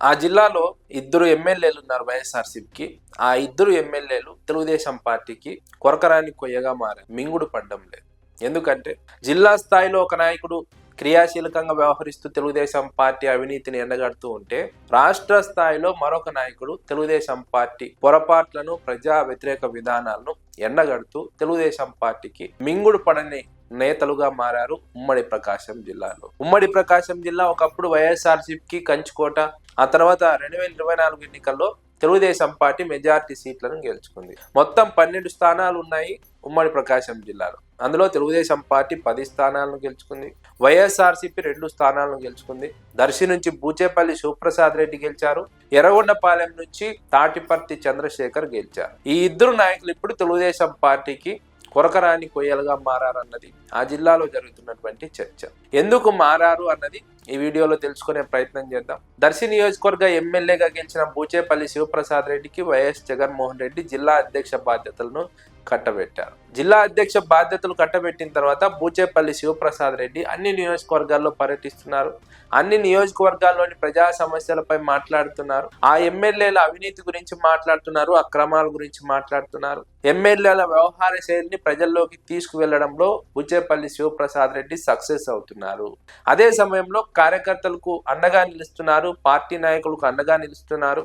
ఆ జిల్లాలో ఇద్దరు ఎమ్మెల్యేలు ఉన్నారు వైఎస్ఆర్సీపీకి. ఆ ఇద్దరు ఎమ్మెల్యేలు తెలుగుదేశం పార్టీకి కొరకరాని కొయ్యగా మారారు. మింగుడు పడ్డం లేదు. ఎందుకంటే జిల్లా స్థాయిలో ఒక నాయకుడు క్రియాశీలకంగా వ్యవహరిస్తూ తెలుగుదేశం పార్టీ అవినీతిని ఎండగడుతూ ఉంటే రాష్ట్ర స్థాయిలో మరొక నాయకుడు తెలుగుదేశం పార్టీ పొరపాట్లను ప్రజా వ్యతిరేక విధానాలను ఎండగడుతూ తెలుగుదేశం పార్టీకి మింగుడు పడని నేతలుగా మారారు ఉమ్మడి ప్రకాశం జిల్లాలో. ఉమ్మడి ప్రకాశం జిల్లా ఒకప్పుడు వైఎస్ఆర్సీపీకి కంచుకోట ఆ తర్వాత రెండు వేల ఇరవై నాలుగు ఎన్నికల్లో తెలుగుదేశం పార్టీ మెజార్టీ సీట్లను గెలుచుకుంది. మొత్తం పన్నెండు స్థానాలు ఉన్నాయి ఉమ్మడి ప్రకాశం జిల్లాలో. అందులో తెలుగుదేశం పార్టీ పది స్థానాలను గెలుచుకుంది. వైఎస్ఆర్సీపీ రెండు స్థానాలను గెలుచుకుంది. దర్శి నుంచి బూచేపల్లి శివప్రసాద్ రెడ్డి గెలిచారు. ఎర్రగొండపాలెం నుంచి తాటిపర్తి చంద్రశేఖర్ గెలిచారు. ఈ ఇద్దరు నాయకులు ఇప్పుడు తెలుగుదేశం పార్టీకి కొరకరాని కొయ్యలుగా మారారన్నది ఆ జిల్లాలో జరుగుతున్నటువంటి చర్చ. ఎందుకు మారారు అన్నది ఈ వీడియోలో తెలుసుకునే ప్రయత్నం చేద్దాం. దర్శి నియోజకవర్గ ఎమ్మెల్యేగా గెలిచిన బూచేపల్లి శివప్రసాద్ రెడ్డికి వైఎస్ జగన్మోహన్ రెడ్డి జిల్లా అధ్యక్ష బాధ్యతలను కట్టబెట్టారు. జిల్లా అధ్యక్ష బాధ్యతలు కట్టబెట్టిన తర్వాత బూచేపల్లి శివప్రసాద్ రెడ్డి అన్ని నియోజకవర్గాల్లో పర్యటిస్తున్నారు. అన్ని నియోజకవర్గాల్లోని ప్రజా సమస్యలపై మాట్లాడుతున్నారు. ఆ ఎమ్మెల్యేల అవినీతి గురించి మాట్లాడుతున్నారు అక్రమాల గురించి మాట్లాడుతున్నారు. ఎమ్మెల్యేల వ్యవహార శైలిని ప్రజల్లోకి తీసుకువెళ్ళడంలో బూచేపల్లి శివప్రసాద్ రెడ్డి సక్సెస్ అవుతున్నారు. అదే సమయంలో కార్యకర్తలకు అండగా నిలుస్తున్నారు పార్టీ నాయకులకు అండగా నిలుస్తున్నారు.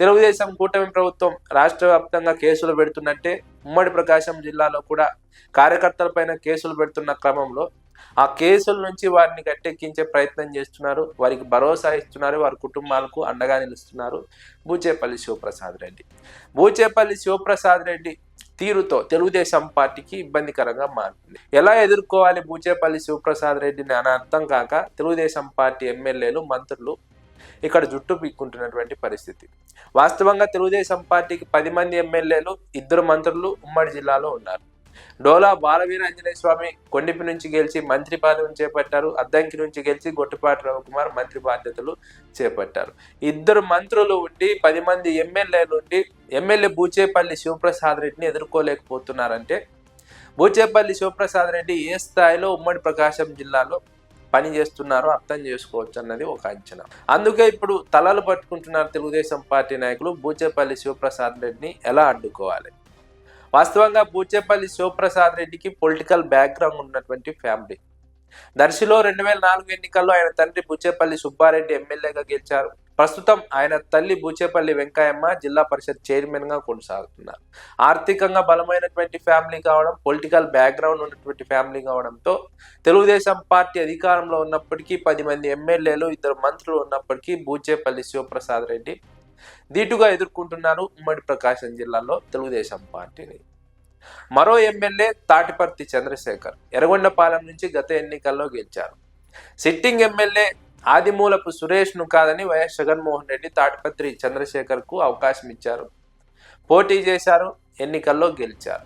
తెలుగుదేశం కూటమి ప్రభుత్వం రాష్ట్ర వ్యాప్తంగా కేసులు పెడుతున్నట్టే ఉమ్మడి ప్రకాశం జిల్లాలో కూడా కార్యకర్తలపైన కేసులు పెడుతున్న క్రమంలో ఆ కేసుల నుంచి వారిని గట్టెక్కించే ప్రయత్నం చేస్తున్నారు. వారికి భరోసా ఇస్తున్నారు. వారి కుటుంబాలకు అండగా నిలుస్తున్నారు. బూచేపల్లి శివప్రసాద్ రెడ్డి. బూచేపల్లి శివప్రసాద్ రెడ్డి తీరుతో తెలుగుదేశం పార్టీకి ఇబ్బందికరంగా మారింది. ఎలా ఎదుర్కోవాలి బూచేపల్లి శివప్రసాద్ రెడ్డిని అని అర్థం కాక తెలుగుదేశం పార్టీ ఎమ్మెల్యేలు మంత్రులు ఇక్కడ జుట్టు పీక్కుంటున్నటువంటి పరిస్థితి. వాస్తవంగా తెలుగుదేశం పార్టీకి పది మంది ఎమ్మెల్యేలు ఇద్దరు మంత్రులు ఉమ్మడి జిల్లాలో ఉన్నారు. డోలా బాలవీర ఆంజనేయ స్వామి కొండిపి నుంచి గెలిచి మంత్రి పదవిని చేపట్టారు. అద్దంకి నుంచి గెలిచి గొట్టుపాటి రవికుమార్ మంత్రి బాధ్యతలు చేపట్టారు. ఇద్దరు మంత్రులు ఉండి పది మంది ఎమ్మెల్యేలు ఉండి ఎమ్మెల్యే బూచేపల్లి శివప్రసాద్ రెడ్డిని ఎదుర్కోలేకపోతున్నారంటే బూచేపల్లి శివప్రసాద్ రెడ్డి ఏ స్థాయిలో ఉమ్మడి ప్రకాశం జిల్లాలో పని చేస్తున్నారో అర్థం చేసుకోవచ్చు అన్నది ఒక అంచనా. అందుకే ఇప్పుడు తలలు పట్టుకుంటున్నారు తెలుగుదేశం పార్టీ నాయకులు బూచేపల్లి శివప్రసాద్ రెడ్డిని ఎలా అడ్డుకోవాలి? వాస్తవంగా బూచేపల్లి శివప్రసాద్ రెడ్డికి పొలిటికల్ బ్యాక్గ్రౌండ్ ఉన్నటువంటి ఫ్యామిలీ. దర్శిలో రెండు వేల నాలుగు ఎన్నికల్లో ఆయన తండ్రి బూచేపల్లి సుబ్బారెడ్డి ఎమ్మెల్యేగా గెలిచారు. ప్రస్తుతం ఆయన తల్లి బూచేపల్లి వెంకయ్యమ్మ జిల్లా పరిషత్ చైర్మన్గా కొనసాగుతున్నారు. ఆర్థికంగా బలమైనటువంటి ఫ్యామిలీ కావడం పొలిటికల్ బ్యాక్గ్రౌండ్ ఉన్నటువంటి ఫ్యామిలీ కావడంతో తెలుగుదేశం పార్టీ అధికారంలో ఉన్నప్పటికీ పది మంది ఎమ్మెల్యేలు ఇద్దరు మంత్రులు ఉన్నప్పటికీ బూచేపల్లి శివప్రసాద్ రెడ్డి ధీటుగా ఎదుర్కొంటున్నారు ఉమ్మడి ప్రకాశం జిల్లాలో తెలుగుదేశం పార్టీని. మరో ఎమ్మెల్యే తాటిపర్తి చంద్రశేఖర్ ఎర్రగొండపాలెం నుంచి గత ఎన్నికల్లో గెలిచారు. సిట్టింగ్ ఎమ్మెల్యే ఆదిమూలపు సురేష్ను కాదని వైఎస్ జగన్మోహన్ రెడ్డి తాటిపత్రి చంద్రశేఖర్కు అవకాశం ఇచ్చారు పోటీ చేశారు ఎన్నికల్లో గెలిచారు.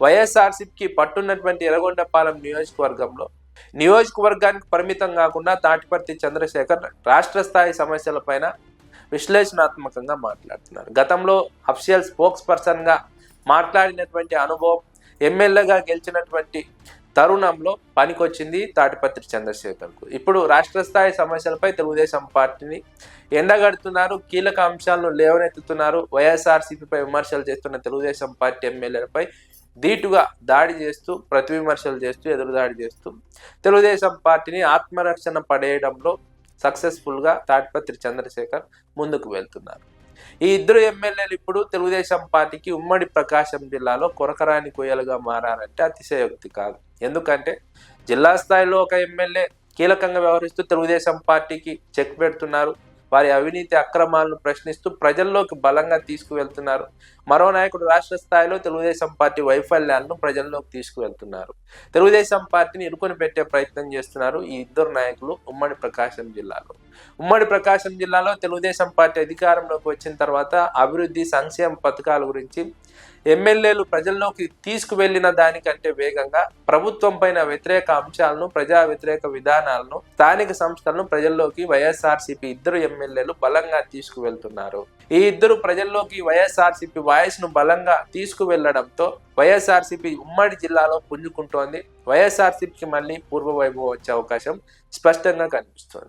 వైఎస్ఆర్సీపీకి పట్టున్నటువంటి ఎర్రగొండపాలెం నియోజకవర్గంలో నియోజకవర్గానికి పరిమితం కాకుండా తాటిపర్తి చంద్రశేఖర్ రాష్ట్ర స్థాయి సమస్యలపైన విశ్లేషణాత్మకంగా మాట్లాడుతున్నారు. గతంలో అఫిషియల్ స్పోక్స్ పర్సన్గా మాట్లాడినటువంటి అనుభవం ఎమ్మెల్యేగా గెలిచినటువంటి తరుణంలో పనికొచ్చింది తాటిపత్రి చంద్రశేఖర్కు. ఇప్పుడు రాష్ట్ర స్థాయి సమస్యలపై తెలుగుదేశం పార్టీని ఎండగడుతున్నారు కీలక అంశాలను లేవనెత్తుతున్నారు. వైఎస్ఆర్సీపీపై విమర్శలు చేస్తున్న తెలుగుదేశం పార్టీ ఎమ్మెల్యేలపై ధీటుగా దాడి చేస్తూ ప్రతి విమర్శలు చేస్తూ ఎదురుదాడి చేస్తూ తెలుగుదేశం పార్టీని ఆత్మరక్షణ పడేయడంలో సక్సెస్ఫుల్గా తాటిపత్రి చంద్రశేఖర్ ముందుకు వెళ్తున్నారు. ఈ ఇద్దరు ఎమ్మెల్యేలు ఇప్పుడు తెలుగుదేశం పార్టీకి ఉమ్మడి ప్రకాశం జిల్లాలో కొరకరాని కొయ్యలుగా మారారంటే అతిశయోక్తి కాదు. ఎందుకంటే జిల్లా స్థాయిలో ఒక ఎమ్మెల్యే కీలకంగా వ్యవహరిస్తూ తెలుగుదేశం పార్టీకి చెక్ పెడుతున్నారు. వారి అవినీతి అక్రమాలను ప్రశ్నిస్తూ ప్రజల్లోకి బలంగా తీసుకువెళ్తున్నారు. మరో నాయకుడు రాష్ట్ర స్థాయిలో తెలుగుదేశం పార్టీ వైఫల్యాలను ప్రజల్లోకి తీసుకువెళ్తున్నారు. తెలుగుదేశం పార్టీని ఇరుకొని పెట్టే ప్రయత్నం చేస్తున్నారు ఈ ఇద్దరు నాయకులు ఉమ్మడి ప్రకాశం జిల్లాలో. ఉమ్మడి ప్రకాశం జిల్లాలో తెలుగుదేశం పార్టీ అధికారంలోకి వచ్చిన తర్వాత అభివృద్ధి సంక్షేమ పథకాల గురించి ఎమ్మెల్యేలు ప్రజల్లోకి తీసుకువెళ్ళిన దానికంటే వేగంగా ప్రభుత్వం పైన వ్యతిరేక అంశాలను ప్రజా వ్యతిరేక విధానాలను స్థానిక సంస్థలను ప్రజల్లోకి వైఎస్ఆర్సీపీ ఇద్దరు ఎమ్మెల్యేలు బలంగా తీసుకువెళ్తున్నారు. ఈ ఇద్దరు ప్రజల్లోకి వైఎస్ఆర్సీపీ వాయిస్ను బలంగా తీసుకువెళ్ళడంతో వైఎస్ఆర్సీపీ ఉమ్మడి జిల్లాలో పుంజుకుంటోంది వైఎస్ఆర్సీపీకి మళ్ళీ పూర్వ వైభవం వచ్చే అవకాశం స్పష్టంగా కనిపిస్తోంది.